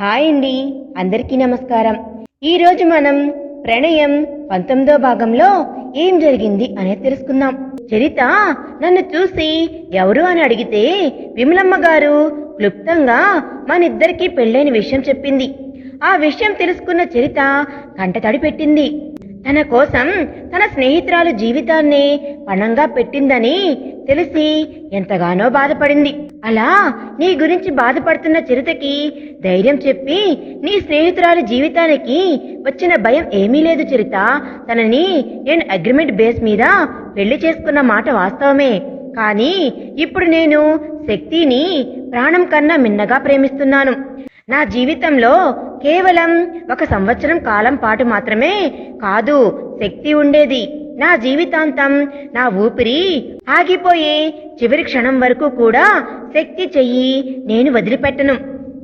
Hi అండి. అందరికీ నమస్కారం. ఈరోజు మనం ప్రణయం పంతొమ్మిదో భాగంలో ఏం జరిగింది అనేది తెలుసుకుందాం. చరిత నన్ను చూసి ఎవరు అని అడిగితే విమలమ్మ గారు క్లుప్తంగా మనిద్దరికీ పెళ్ళైన విషయం చెప్పింది. ఆ విషయం తెలుసుకున్న చరిత కంటతడి పెట్టింది. తన కోసం తన స్నేహితురాలు జీవితాన్ని పణంగా పెట్టిందని తెలిసి ఎంతగానో బాధపడింది. అలా నీ గురించి బాధపడుతున్న చిరుతకి ధైర్యం చెప్పి నీ స్నేహితురాలి జీవితానికి వచ్చిన భయం ఏమీ లేదు చిరుత. తనని నేను అగ్రిమెంట్ బేస్ మీద పెళ్ళి చేసుకున్న మాట వాస్తవమే. కానీ ఇప్పుడు నేను శక్తిని ప్రాణం కన్నా మిన్నగా ప్రేమిస్తున్నాను. నా జీవితంలో కేవలం ఒక సంవత్సరం కాలం పాటు మాత్రమే కాదు శక్తి ఉండేది. నా జీవితాంతం నా ఊపిరి ఆగిపోయే చివరి క్షణం వరకు కూడా శక్తి చెయ్యి నేను వదిలిపెట్టను.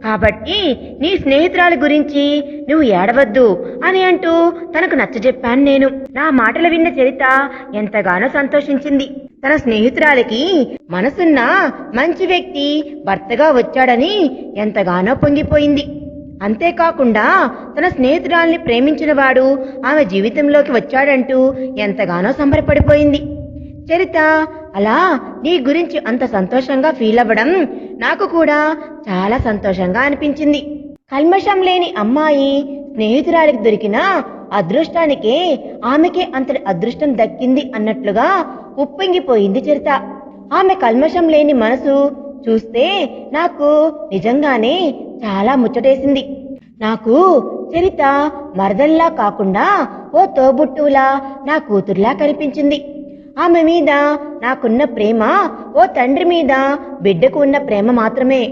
కాబట్టి నీ స్నేహితురాలి గురించి నువ్వు ఏడవద్దు అని అంటూ తనకు నచ్చజెప్పాను నేను. నా మాటలు విన్న చరిత ఎంతగానో సంతోషించింది. తన స్నేహితురాలికి మనసున్న మంచి వ్యక్తి భర్తగా వచ్చాడని ఎంతగానో పొంగిపోయింది. అంతేకాకుండా తన స్నేహితురాల్ని ప్రేమించిన వాడు ఆమె జీవితంలోకి వచ్చాడంటూ ఎంతగానో సంబరపడిపోయింది. చరిత అలా నీ గురించి అంత సంతోషంగా ఫీల్ అవ్వడం నాకు కూడా చాలా సంతోషంగా అనిపించింది. కల్మషం లేని అమ్మాయి స్నేహితురాలికి దొరికిన అదృష్టానికే ఆమెకే అంతటి అదృష్టం దక్కింది అన్నట్లుగా ఉప్పొంగిపోయింది చరిత. ఆమె కల్మషం లేని మనసు చూస్తే నాకు నిజంగానే చాలా ముచ్చటేసింది. నాకు చరిత మరదల్లా కాకుండా ఓ తోబుట్టువులా నా కూతుర్లా కనిపించింది. ఆమె మీద నాకున్న ప్రేమ ఓ తండ్రి మీద బిడ్డకు ఉన్న ప్రేమ మాత్రమే.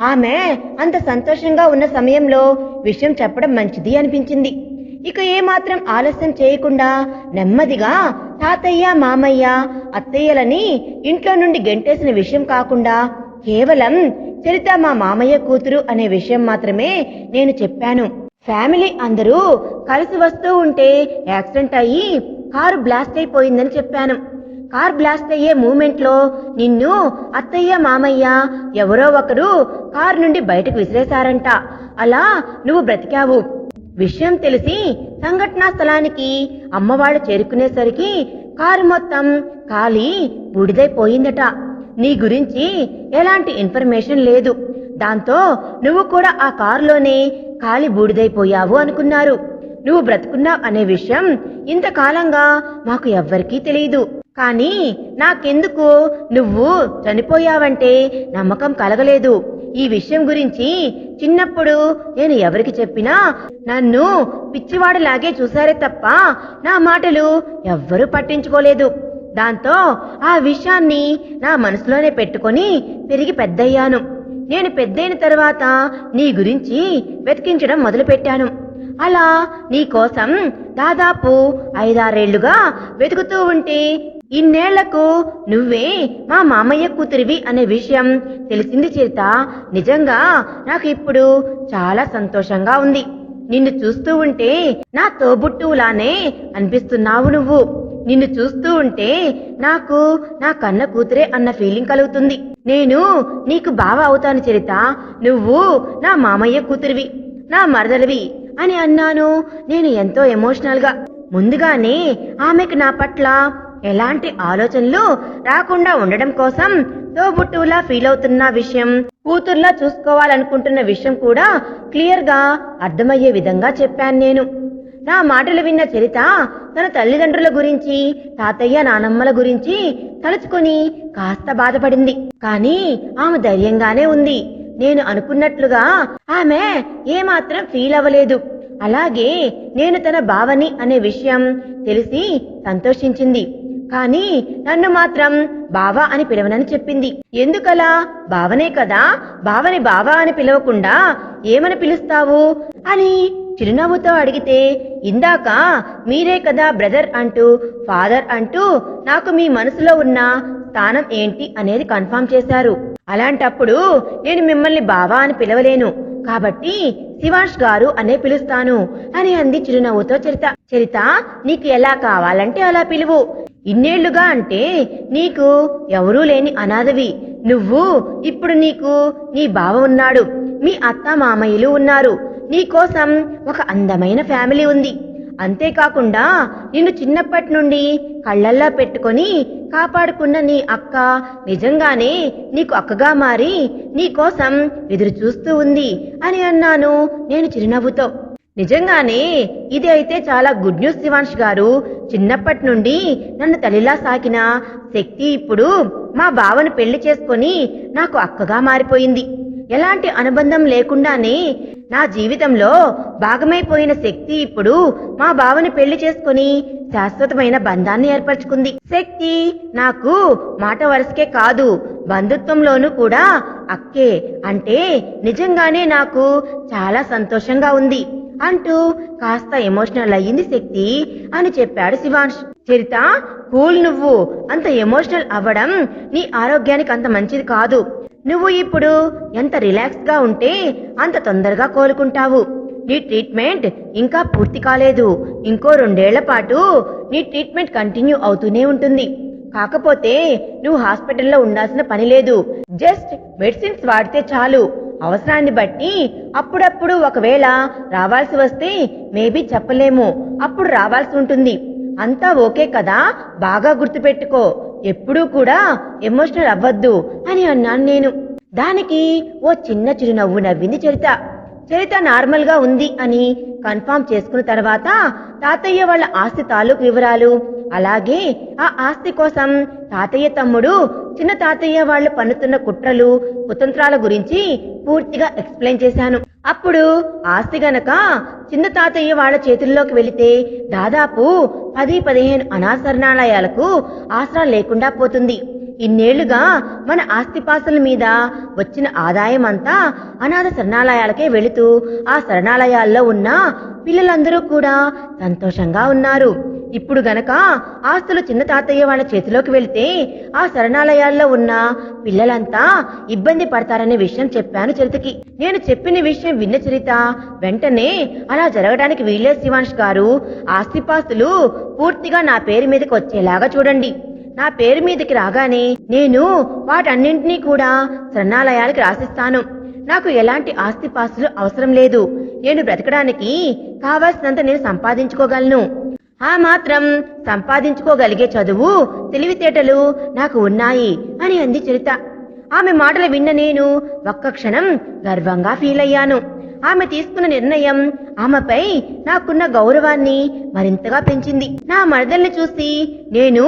ఆమె అంత సంతోషంగా ఉన్న సమయంలో విషయం చెప్పడం మంచిది అనిపించింది. ఇక ఏమాత్రం ఆలస్యం చేయకుండా నెమ్మదిగా తాతయ్య మామయ్య అత్తయ్యలని ఇంట్లో నుండి గెంటేసిన విషయం కాకుండా కేవలం చరిత మా మామయ్య కూతురు అనే విషయం మాత్రమే నేను చెప్పాను. ఫ్యామిలీ అందరూ కలిసి వస్తూ ఉంటే యాక్సిడెంట్ అయ్యి కారు బ్లాస్ట్ అయిపోయిందని చెప్పాను. కార్ బ్లాస్ట్ అయ్యే మూమెంట్లో నిన్ను అత్తయ్య మామయ్య ఎవరో ఒకరు కార్ నుండి బయటకు విసిరేశారంట. అలా నువ్వు బ్రతికావు. విషయం తెలిసి సంఘటనా స్థలానికి అమ్మవాళ్ళు చేరుకునేసరికి కారు మొత్తం కాలి బూడిదైపోయిందట. నీ గురించి ఎలాంటి ఇన్ఫర్మేషన్ లేదు. దాంతో నువ్వు కూడా ఆ కారులోనే కాలి బూడిదైపోయావు అనుకున్నారు. నువ్వు బ్రతుకున్నావు అనే విషయం ఇంతకాలంగా మాకు ఎవ్వరికీ తెలియదు. కానీ నాకెందుకు? నువ్వు చనిపోయావంటే నమ్మకం కలగలేదు. ఈ విషయం గురించి చిన్నప్పుడు నేను ఎవరికి చెప్పినా నన్ను పిచ్చివాడిలాగే చూశారే తప్ప నా మాటలు ఎవ్వరూ పట్టించుకోలేదు. దాంతో ఆ విషయాన్ని నా మనసులోనే పెట్టుకొని పెరిగి పెద్దయ్యాను. నేను పెద్దయిన తర్వాత నీ గురించి వెతికించడం మొదలుపెట్టాను. అలా నీ కోసం దాదాపు ఐదారేళ్ళుగా వెతుకుతూ ఉంటే ఇన్నేళ్ళకు నువ్వే మా మామయ్య కూతురివి అనే విషయం తెలిసింది చేత నిజంగా నాకు ఇప్పుడు చాలా సంతోషంగా ఉంది. నిన్ను చూస్తూ ఉంటే నా తోబుట్టువులానే అనిపిస్తున్నావు నువ్వు. నిన్ను చూస్తూ ఉంటే నాకు నా కన్న కూతురే అన్న ఫీలింగ్ కలుగుతుంది. నేను నీకు బావ అవుతాను చరిత నువ్వు నా మామయ్య కూతురివి నా మరదలివి అని అన్నాను. నేను ఎంతో ఎమోషనల్గా ముందుగానే ఆమెకు నా పట్ల ఎలాంటి ఆలోచనలు రాకుండా ఉండడం కోసం తోబుట్టువులా ఫీల్ అవుతున్న విషయం కూతుర్లా చూసుకోవాలనుకుంటున్న విషయం కూడా క్లియర్గా అర్థమయ్యే విధంగా చెప్పాను నేను. నా మాటలు విన్న చరిత తన తల్లిదండ్రుల గురించి తాతయ్య నానమ్మల గురించి తలుచుకొని కాస్త బాధపడింది. కానీ ఆమె ధైర్యంగానే ఉంది. నేను అనుకున్నట్లుగా ఆమె ఏమాత్రం ఫీల్ అవ్వలేదు. అలాగే నేను తన భావని అనే విషయం తెలిసి సంతోషించింది. కానీ నన్ను మాత్రం బావా అని పిలవనని చెప్పింది. ఎందుకలా? బావనే కదా? బావని బావా అని పిలవకుండా ఏమని పిలుస్తావు? అని చిరునవ్వుతో అడిగితే ఇందాక మీరే కదా బ్రదర్ అంటూ ఫాదర్ అంటూ నాకు మీ మనసులో ఉన్న స్థానం ఏంటి అనేది కన్ఫర్మ్ చేశారు. అలాంటప్పుడు నేను మిమ్మల్ని బావా అని పిలవలేను. కాబట్టి శివాష్ గారు అనే పిలుస్తాను అని అంది చిరునవ్వుతో చరిత. చరిత నీకు ఎలా కావాలంటే అలా పిలువు. ఇన్నేళ్ళుగా అంటే నీకు ఎవరూ లేని అనాథవి. నువ్వు ఇప్పుడు నీకు నీ బావ ఉన్నాడు. మీ అత్త మామయ్యలు ఉన్నారు. నీకోసం ఒక అందమైన ఫ్యామిలీ ఉంది. అంతేకాకుండా నిన్ను చిన్నప్పటి నుండి కళ్ళల్లా పెట్టుకొని కాపాడుకున్న నీ అక్క నిజంగానే నీకు అక్కగా మారి నీకోసం ఎదురు చూస్తూ ఉంది అని అన్నాను నేను చిరునవ్వుతో. నిజంగానే ఇది అయితే చాలా గుడ్ న్యూస్ శివాంష్ గారు. చిన్నప్పటి నుండి నన్ను తల్లిలా సాకిన శక్తి ఇప్పుడు మా బావను పెళ్ళి చేసుకొని నాకు అక్కగా మారిపోయింది. ఎలాంటి అనుబంధం లేకుండానే నా జీవితంలో భాగమైపోయిన శక్తి ఇప్పుడు మా బావని పెళ్ళి చేసుకుని శాశ్వతమైన బంధాన్ని ఏర్పరచుకుంది. శక్తి నాకు మాట వరుసకే కాదు బంధుత్వంలోనూ కూడా అక్కే. అంటే నిజంగానే నాకు చాలా సంతోషంగా ఉంది. అంటూ కాస్త ఎమోషనల్ అయ్యింది శక్తి అని చెప్పాడు శివాంష్ చరిత కూల్ నువ్వు. అంత ఎమోషనల్ అవ్వడం నీ ఆరోగ్యానికి అంత మంచిది కాదు. నువ్వు ఇప్పుడు ఎంత రిలాక్స్గా ఉంటే అంత తొందరగా కోలుకుంటావు. నీ ట్రీట్మెంట్ ఇంకా పూర్తి కాలేదు. ఇంకో రెండేళ్ళ పాటు నీ ట్రీట్మెంట్ కంటిన్యూ అవుతూనే ఉంటుంది. కాకపోతే నువ్వు హాస్పిటల్లో ఉండాల్సిన పని లేదు. జస్ట్ మెడిసిన్స్ వాడితే చాలు. అవసరాన్ని బట్టి అప్పుడప్పుడు ఒకవేళ రావాల్సి వస్తే మేబీ చెప్పలేము. అప్పుడు రావాల్సి ఉంటుంది. అంతా ఓకే కదా? బాగా గుర్తుపెట్టుకో. ఎప్పుడూ కూడా ఎమోషనల్ అవ్వద్దు అని అన్నాను నేను. దానికి ఓ చిన్న చిరునవ్వు నవ్వింది చరిత. చరిత నార్మల్గా ఉంది అని కన్ఫామ్ చేసుకున్న తర్వాత తాతయ్య వాళ్ళ ఆస్తి తాలూకు వివరాలు అలాగే ఆ ఆస్తి కోసం తాతయ్య తమ్ముడు చిన్న తాతయ్య వాళ్ళు పన్నుతున్న కుట్రలు కుతంత్రాల గురించి పూర్తిగా ఎక్స్ప్లెయిన్ చేశాను. అప్పుడు ఆస్తి గనక చిన్న తాతయ్య వాళ్ళ చేతుల్లోకి వెళితే దాదాపు పది పదిహేను అనాశరణాలయాలకు ఆసరా లేకుండా పోతుంది. ఇన్నేళ్ళుగా మన ఆస్తిపాస్తుల మీద వచ్చిన ఆదాయం అంతా అనాథ శరణాలయాలకే వెళుతూ ఆ శరణాలయాల్లో ఉన్న పిల్లలందరూ కూడా సంతోషంగా ఉన్నారు. ఇప్పుడు గనక ఆస్తులు చిన్న తాతయ్య వాళ్ళ చేతిలోకి వెళితే ఆ శరణాలయాల్లో ఉన్న పిల్లలంతా ఇబ్బంది పడతారనే విషయం చెప్పాను చరితకి నేను చెప్పిన విషయం విన్న చరిత వెంటనే అలా జరగడానికి వీలే శివాంష్ గారు. ఆస్తిపాస్తులు పూర్తిగా నా పేరు మీదకి వచ్చేలాగా చూడండి. నా పేరు మీదకి రాగానే నేను వాటన్నింటినీ కూడా శరణాలయాలకు రాసిస్తాను. నాకు ఎలాంటి ఆస్తిపాస్తులు అవసరం లేదు. నేను బ్రతకడానికి కావాల్సినంత నేను సంపాదించుకోగలను. ఆ మాత్రం సంపాదించుకోగలిగే చదువు తెలివితేటలు నాకు ఉన్నాయి అని అంది చరిత. ఆమె మాటలు విన్న నేను ఒక్క క్షణం గర్వంగా ఫీల్ అయ్యాను ఆమె తీసుకున్న నిర్ణయం ఆమెపై నాకున్న గౌరవాన్ని మరింతగా పెంచింది. నా మరదల్ని చూసి నేను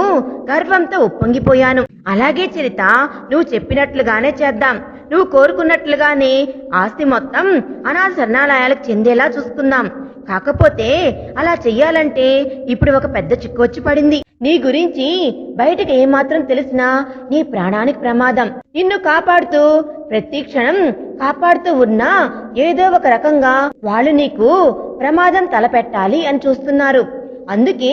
గర్వంతో ఉప్పొంగిపోయాను. అలాగే చరిత నువ్వు చెప్పినట్లుగానే చేద్దాం. నువ్వు కోరుకున్నట్లుగానే ఆస్తి మొత్తం అనాథ శరణాలయాలకు చెందేలా చూసుకుందాం. కాకపోతే అలా చెయ్యాలంటే ఇప్పుడు ఒక పెద్ద చిక్కు వచ్చి పడింది. నీ గురించి బయటకు ఏమాత్రం తెలిసినా నీ ప్రాణానికి ప్రమాదం. నిన్ను కాపాడుతూ ప్రతి క్షణం కాపాడుతూ ఉన్నా ఏదో ఒక రకంగా వాళ్ళు నీకు ప్రమాదం తలపెట్టాలి అని చూస్తున్నారు. అందుకే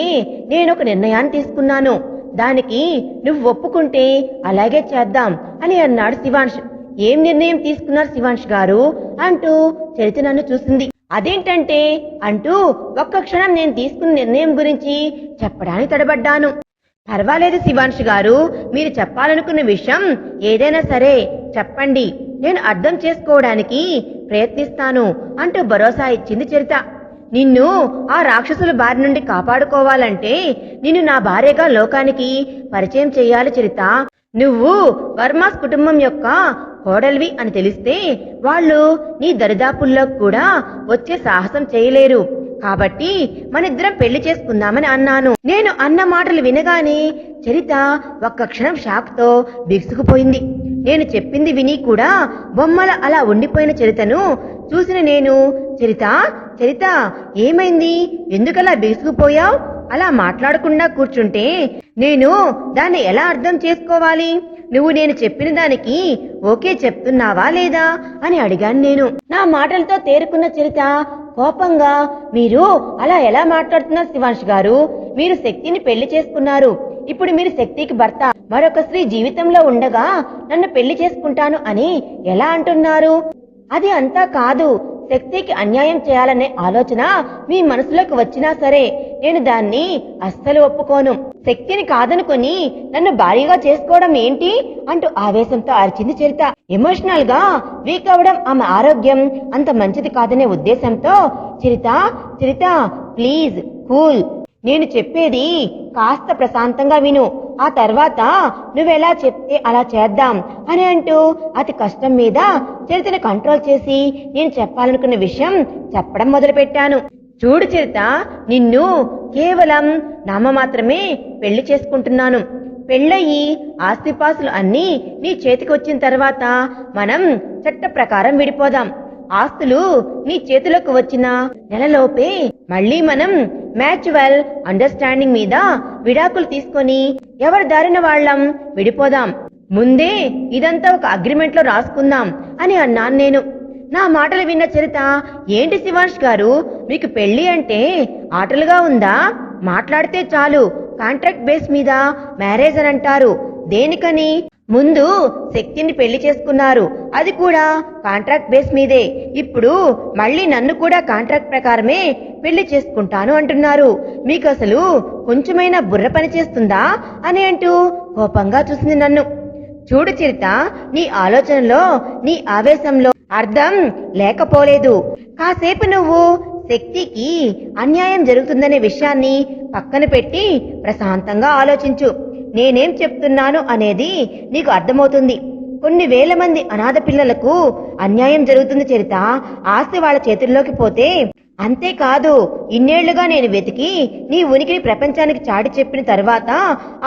నేను ఒక నిర్ణయాన్ని తీసుకున్నాను. దానికి నువ్వు ఒప్పుకుంటే అలాగే చేద్దాం అని అన్నాడు శివాంష్ ఏం నిర్ణయం తీసుకున్నారు శివాంష్ గారు? అంటూ చరిత నన్ను చూసింది. అదేంటంటే అంటూ ఒక్క క్షణం నేను తీసుకున్న నిర్ణయం గురించి చెప్పడానికి తడబడ్డాను. పర్వాలేదు శివాంష్ గారు మీరు చెప్పాలనుకున్న విషయం ఏదైనా సరే చెప్పండి. నేను అర్థం చేసుకోవడానికి ప్రయత్నిస్తాను అంటూ భరోసా ఇచ్చింది చరిత. నిన్ను ఆ రాక్షసుల బారి నుండి కాపాడుకోవాలంటే నిన్ను నా భార్యగా లోకానికి పరిచయం చేయాలి చరిత. నువ్వు వర్మాస్ కుటుంబం యొక్క కోడల్వి అని తెలిస్తే వాళ్ళు నీ దరిదాపుల్లో కూడా వచ్చే సాహసం చేయలేరు. కాబట్టి మనిద్దరం పెళ్ళి చేసుకుందామని అన్నాను. నేను అన్న మాటలు వినగానే చరిత ఒక్క క్షణం షాక్తో బిగుసుకుపోయింది. నేను చెప్పింది విని కూడా బొమ్మల అలా ఉండిపోయిన చరితను చూసిన నేను చరిత చరిత ఏమైంది? ఎందుకలా బిగుసుకుపోయావు? అలా మాట్లాడకుండా కూర్చుంటే నేను దాన్ని ఎలా అర్థం చేసుకోవాలి? నువ్వు నేను చెప్పిన దానికి ఓకే చెప్తున్నావా లేదా అని అడిగాను నేను. నా మాటలతో తేరుకున్న చరిత కోపంగా మీరు అలా ఎలా మాట్లాడుతున్నారు శివాంష్ గారు? మీరు శక్తిని పెళ్ళి చేసుకున్నారు. ఇప్పుడు మీరు శక్తికి భర్త. మరొక స్త్రీ జీవితంలో ఉండగా నన్ను పెళ్ళి చేసుకుంటాను అని ఎలా అంటున్నారు? అది అంతా కాదు. శక్తికి అన్యాయం చేయాలనే ఆలోచన మీ మనసులోకి వచ్చినా సరే. నేను దాన్ని అస్సలు ఒప్పుకోను. శక్తిని కాదనుకొని నన్ను భారీగా చేసుకోవడం ఏంటి అంటూ ఆవేశంతో అరిచింది చరిత. ఎమోషనల్గా వీక్ అవడం ఆమె ఆరోగ్యం అంత మంచిది కాదనే ఉద్దేశంతో చరిత చరిత ప్లీజ్ కూల్ నేను చెప్పేది కాస్త ప్రశాంతంగా విను. ఆ తర్వాత నువ్వెలా చెప్తే అలా చేద్దాం అని అంటూ అతి కష్టం మీద చరితను కంట్రోల్ చేసి నేను చెప్పాలనుకున్న విషయం చెప్పడం మొదలుపెట్టాను. చూడు చేత నిన్ను కేవలం నామ మాత్రమే పెళ్ళి చేసుకుంటున్నాను. పెళ్ళయి ఆస్తిపాసులు అన్నీ నీ చేతికి వచ్చిన తర్వాత మనం చట్ట ప్రకారం విడిపోదాం. ఆస్తులు నీ చేతులకు వచ్చిన నెలలోపే మళ్ళీ మనం మ్యాచువల్ అండర్స్టాండింగ్ మీద విడాకులు తీసుకొని ఎవరి దారిన వాళ్ళం విడిపోదాం. ముందే ఇదంతా ఒక అగ్రిమెంట్లో రాసుకుందాం అని అన్నాను నేను. నా మాటలు విన్న చరిత ఏంటి శివాంష్ గారు? మీకు పెళ్ళి అంటే ఆటలుగా ఉందా? మాట్లాడితే చాలు. కాంట్రాక్ట్ బేస్ మీద మ్యారేజ్ అని అంటారు. దేనికని? ముందు శక్తిని పెళ్ళి చేసుకున్నారు. అది కూడా కాంట్రాక్ట్ బేస్ మీదే. ఇప్పుడు మళ్ళీ నన్ను కూడా కాంట్రాక్ట్ ప్రకారమే పెళ్ళి చేసుకుంటాను అంటున్నారు. మీకు అసలు కొంచెమైనా బుర్ర పని చేస్తుందా? అని అంటూ కోపంగా చూసింది నన్ను. చూడు చిరిత నీ ఆలోచనలో నీ ఆవేశంలో అర్థం లేకపోలేదు. కాసేపు నువ్వు శక్తికి అన్యాయం జరుగుతుందనే విషయాన్ని పక్కన పెట్టి ప్రశాంతంగా ఆలోచించు. నేనేం చెప్తున్నాను అనేది నీకు అర్థమవుతుంది. కొన్ని వేల మంది అనాథ పిల్లలకు అన్యాయం జరుగుతుంది చరిత. ఆస్తి వాళ్ళ చేతుల్లోకి పోతే అంతేకాదు ఇన్నేళ్ళుగా నేను వెతికి నీ ఉనికిని ప్రపంచానికి చాటి చెప్పిన తర్వాత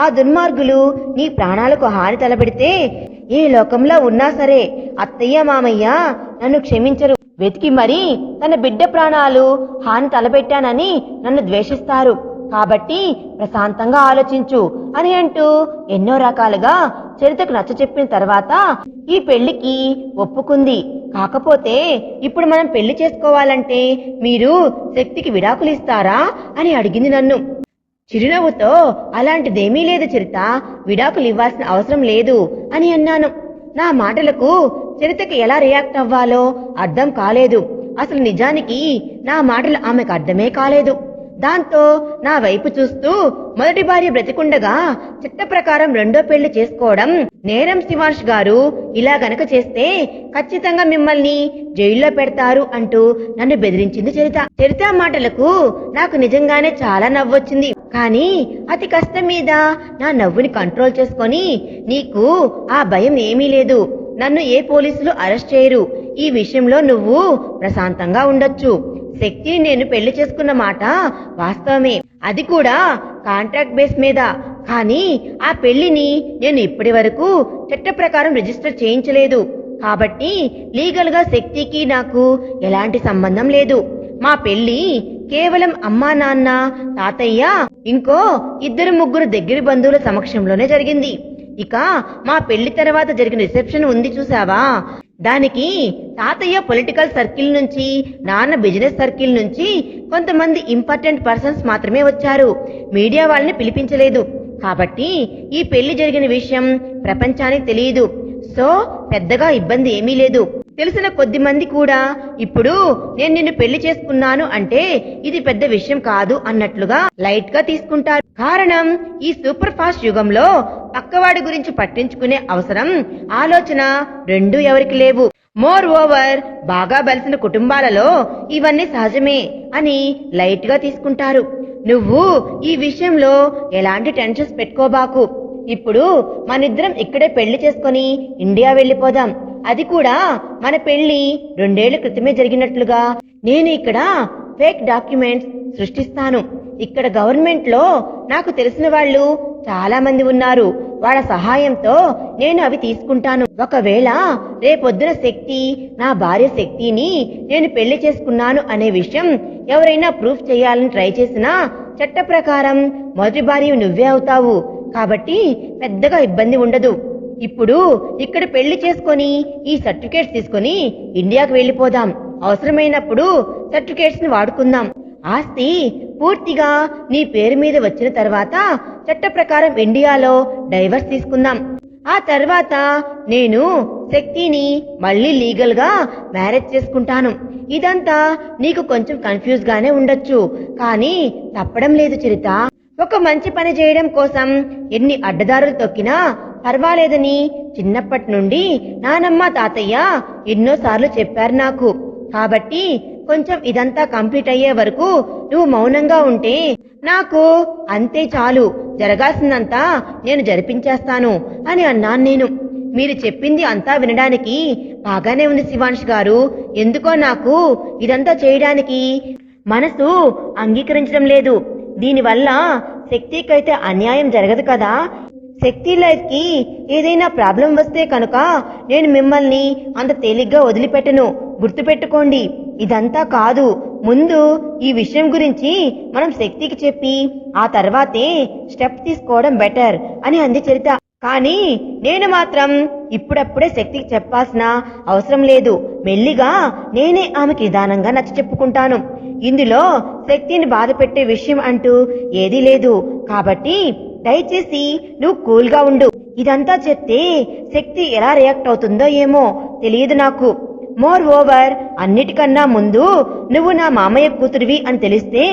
ఆ దుర్మార్గులు నీ ప్రాణాలకు హాని తలబెడితే ఏ లోకంలో ఉన్నా సరే అత్తయ్య మామయ్య నన్ను క్షమించరు. వెతికి మరీ తన బిడ్డ ప్రాణాలు హాని తలపెట్టానని నన్ను ద్వేషిస్తారు. కాబట్టి ప్రశాంతంగా ఆలోచించు అని అంటూ ఎన్నో రకాలుగా చరితకు నచ్చ చెప్పిన తర్వాత ఈ పెళ్ళికి ఒప్పుకుంది. కాకపోతే ఇప్పుడు మనం పెళ్ళి చేసుకోవాలంటే మీరు శక్తికి విడాకులు ఇస్తారా అని అడిగింది నన్ను. చిరునవ్వుతో అలాంటిదేమీ లేదు చిరుత విడాకులు ఇవ్వాల్సిన అవసరం లేదు అని అన్నాను. నా మాటలకు చరితకి ఎలా రియాక్ట్ అవ్వాలో అర్థం కాలేదు. అసలు నిజానికి నా మాటలు ఆమెకు అర్థమే కాలేదు. దాంతో నా వైపు చూస్తూ మొదటి భార్య బ్రతికుండగా చిత్త ప్రకారం రెండో పెళ్ళి చేసుకోవడం నేరం శివాంష్ గారు ఇలా గనక చేస్తే ఖచ్చితంగా మిమ్మల్ని జైల్లో పెడతారు అంటూ నన్ను బెదిరించింది చరిత. చరిత మాటలకు నాకు నిజంగానే చాలా నవ్వొచ్చింది. కానీ అతి కష్టం మీద నా నవ్వుని కంట్రోల్ చేసుకొని నీకు ఆ భయం ఏమీ లేదు. నన్ను ఏ పోలీసులు అరెస్ట్ చేయరు. ఈ విషయంలో నువ్వు ప్రశాంతంగా ఉండొచ్చు. శక్తిని నేను పెళ్ళి చేసుకున్న మాట వాస్తవమే. అది కూడా కాంట్రాక్ట్ బేస్ మీద. కానీ ఆ పెళ్ళిని నేను ఇప్పటి వరకు చట్ట ప్రకారం రిజిస్టర్ చేయించలేదు. కాబట్టి లీగల్గా శక్తికి నాకు ఎలాంటి సంబంధం లేదు. మా పెళ్ళి కేవలం అమ్మా నాన్న తాతయ్య ఇంకో ఇద్దరు ముగ్గురు దగ్గర బంధువుల సమక్షంలోనే జరిగింది. ఇక మా పెళ్ళి తర్వాత జరిగిన రిసెప్షన్ ఉంది చూసావా దానికి తాతయ్య పొలిటికల్ సర్కిల్ నుంచి నాన్న బిజినెస్ సర్కిల్ నుంచి కొంతమంది ఇంపార్టెంట్ పర్సన్స్ మాత్రమే వచ్చారు. మీడియా వాళ్ళని పిలిపించలేదు. కాబట్టి ఈ పెళ్ళి జరిగిన విషయం ప్రపంచానికి తెలియదు. సో పెద్దగా ఇబ్బంది ఏమీ లేదు. తెలిసిన కొద్ది మంది కూడా ఇప్పుడు నేను నిన్ను పెళ్ళి చేసుకున్నాను అంటే ఇది పెద్ద విషయం కాదు అన్నట్లుగా లైట్గా తీసుకుంటారు. కారణం ఈ సూపర్ ఫాస్ట్ యుగంలో పక్కవాడి గురించి పట్టించుకునే అవసరం ఆలోచన రెండూ ఎవరికి లేవు. మోర్ ఓవర్ బాగా బలిసిన కుటుంబాలలో ఇవన్నీ సహజమే అని లైట్గా తీసుకుంటారు. నువ్వు ఈ విషయంలో ఎలాంటి టెన్షన్స్ పెట్టుకోబాకు. ఇప్పుడు మనిద్దరం ఇక్కడే పెళ్ళి చేసుకొని ఇండియా వెళ్ళిపోదాం. అది కూడా మన పెళ్ళి రెండేళ్ళ క్రితమే జరిగినట్లుగా. నేను ఇక్కడ ఫేక్ డాక్యుమెంట్స్ సృష్టిస్తాను. ఇక్కడ గవర్నమెంట్లో నాకు తెలిసిన వాళ్ళు చాలా మంది ఉన్నారు. వాళ్ళ సహాయంతో నేను అవి తీసుకుంటాను. ఒకవేళ రేపొద్దున శక్తి నా భార్య శక్తిని నేను పెళ్ళి చేసుకున్నాను అనే విషయం ఎవరైనా ప్రూఫ్ చేయాలని ట్రై చేసినా చట్ట ప్రకారం మొదటి భార్య నువ్వే అవుతావు. కాబట్టి పెద్దగా ఇబ్బంది ఉండదు. ఇప్పుడు ఇక్కడ పెళ్ళి చేసుకొని ఈ సర్టిఫికేట్స్ తీసుకొని ఇండియాకు వెళ్ళిపోదాం. అవసరమైనప్పుడు సర్టిఫికేట్స్ని వాడుకుందాం. ఆస్తి పూర్తిగా నీ పేరు మీద వచ్చిన తర్వాత చట్ట ప్రకారం ఇండియాలో డైవర్స్ తీసుకుందాం. ఆ తర్వాత నేను శక్తిని మళ్ళీ లీగల్గా మ్యారేజ్ చేసుకుంటాను. ఇదంతా నీకు కొంచెం కన్ఫ్యూజ్ గానే ఉండొచ్చు. కానీ తప్పడం లేదు చరిత. ఒక మంచి పని చేయడం కోసం ఎన్ని అడ్డదారులు తొక్కినా పర్వాలేదని చిన్నప్పటి నుండి నానమ్మ తాతయ్య ఎన్నోసార్లు చెప్పారు నాకు. కాబట్టి కొంచెం ఇదంతా కంప్లీట్ అయ్యే వరకు నువ్వు మౌనంగా ఉంటే నాకు అంతే చాలు. జరగాల్సిందంతా నేను జరిపించేస్తాను అని అన్నాను నేను. మీరు చెప్పింది అంతా వినడానికి బాగానే ఉంది శివాంష్ గారు. ఎందుకో నాకు ఇదంతా చేయడానికి మనసు అంగీకరించడం లేదు. దీనివల్ల శక్తికైతే అన్యాయం జరగదు కదా. శక్తి లైఫ్కి ఏదైనా ప్రాబ్లం వస్తే కనుక నేను మిమ్మల్ని అంత తేలిగ్గా వదిలిపెట్టను. గుర్తుపెట్టుకోండి ఇదంతా కాదు. ముందు ఈ విషయం గురించి మనం శక్తికి చెప్పి ఆ తర్వాతే స్టెప్ తీసుకోవడం బెటర్ అని అంది చరిత. కానీ నేను మాత్రం ఇప్పుడప్పుడే శక్తికి చెప్పాల్సిన అవసరం లేదు. మెల్లిగా నేనే ఆమెకి నిదానంగా నచ్చ చెప్పుకుంటాను. ఇందులో శక్తిని బాధ పెట్టే విషయం అంటూ ఏదీ లేదు. కాబట్టి దయచేసి నువ్వు కూల్గా ఉండు. ఇదంతా చెప్తే శక్తి ఎలా రియాక్ట్ అవుతుందో ఏమో తెలియదు నాకు. మోర్ ఓవర్ అన్నిటికన్నా ముందు నువ్వు నా మామయ్య కూతురివి అని తెలిస్తే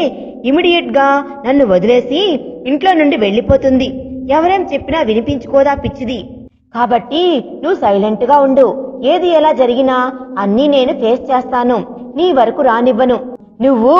ఇమిడియట్గా నన్ను వదిలేసి ఇంట్లో నుండి వెళ్ళిపోతుంది. ఎవరేం చెప్పినా వినిపించుకోదా పిచ్చిది? కాబట్టి నువ్వు సైలెంట్గా ఉండు. ఏది ఎలా జరిగినా అన్నీ నేను ఫేస్ చేస్తాను. నీ వరకు రానివ్వను. నువ్వు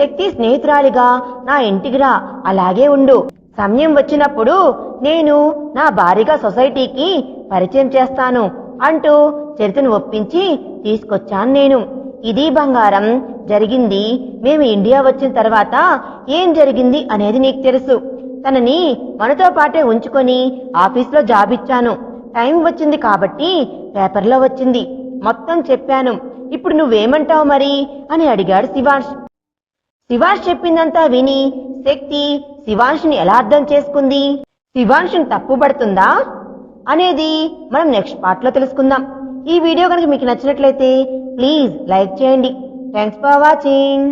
శక్తి స్నేహితురాలిగా నా ఇంటికి రా. అలాగే ఉండు. సమయం వచ్చినప్పుడు నేను నా భారీగా సొసైటీకి పరిచయం చేస్తాను అంటూ చరితను ఒప్పించి తీసుకొచ్చాను నేను. ఇది బంగారం. జరిగింది. మేము ఇండియా వచ్చిన తర్వాత ఏం జరిగింది అనేది నీకు తెలుసు. తనని మనతో పాటే ఉంచుకొని ఆఫీస్లో జాబ్ ఇచ్చాను. టైం వచ్చింది కాబట్టి పేపర్లో వచ్చింది. మొత్తం చెప్పాను. ఇప్పుడు నువ్వేమంటావు మరి? అని అడిగాడు శివాంష్ శివాంష్ చెప్పిందంతా విని శక్తి శివాంష్ని ఎలా అర్థం చేసుకుంది? శివాంష్ని తప్పుపడుతుందా అనేది మనం నెక్స్ట్ పార్ట్లో తెలుసుకుందాం. ఈ వీడియో కనుక మీకు నచ్చినట్లయితే ప్లీజ్ లైక్ చేయండి. Thanks for watching.